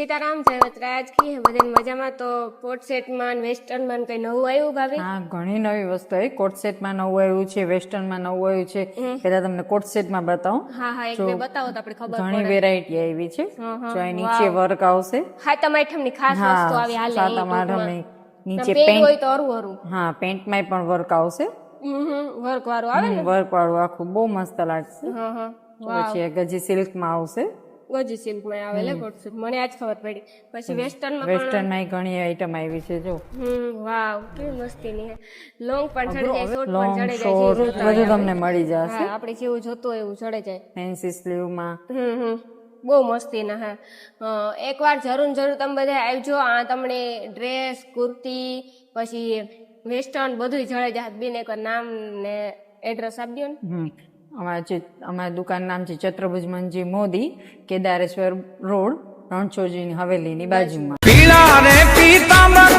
સીતારામ જય વતરાજ કી બધે મજામાં? તો કોટ સેટમાં વેસ્ટર્નમાં કઈ નવું આવ્યું ભાભી? હા ઘણી નવી વસ્તુ આવી. કોટ સેટમાં નવું આવ્યું છે વેસ્ટર્નમાં નવું આવ્યું છે. પહેલા તમને કોટ સેટમાં બતાવું. હા હા એક બે બતાવો તો આપણે ખબર ઘણી વેરાયટી આવી છે. જો નીચે વર્ક આવશે. હાતમ આઠમની ખાસ વસ્તુ આવી હાલે સાતમ આઠમની નીચે પેન્ટ પેન્ટ. હોય તો અરું અરું. હા પેન્ટમાં પણ વર્ક આવશે. વર્ક વાળું આવે ને? વર્ક વાળું આખું બહુ મસ્ત લાગશે. હા હા પછી ગજી સિલ્કમાં આવશે. ગજી સિલ્કમાં આવે લે કોટ મને આજ ખબર પડી. પછી વેસ્ટર્નમાં વેસ્ટર્નમાં ઘણી આઈટમ આવી છે જો. હમ વાવ કેવી મસ્તી ની લોંગ પણ ચડી જાય શોર્ટ પણ ચડી જાય બધું તમને મળી જશે. આપણે જેવું જોતો એવું ચડે જાય. ફેન્સી સ્લીવમાં હમ હમ. બહુ મસ્તીના હા. અ, એકવાર જરૂર જરૂર તમે બધા આવજો. આ તમને ડ્રેસ કુર્તી પછી વેસ્ટર્ન બધું જડે જાત. બેન એકવાર નામ ને એડ્રેસ આપજો ને. હમ. અમારા જે, અમારા દુકાન નામ છે ચત્રભુજ મંજી મોદી, કેદારેશ્વર રોડ, રણછોડજીની હવેલીની બાજુમાં. પીળા રે પીતાંબર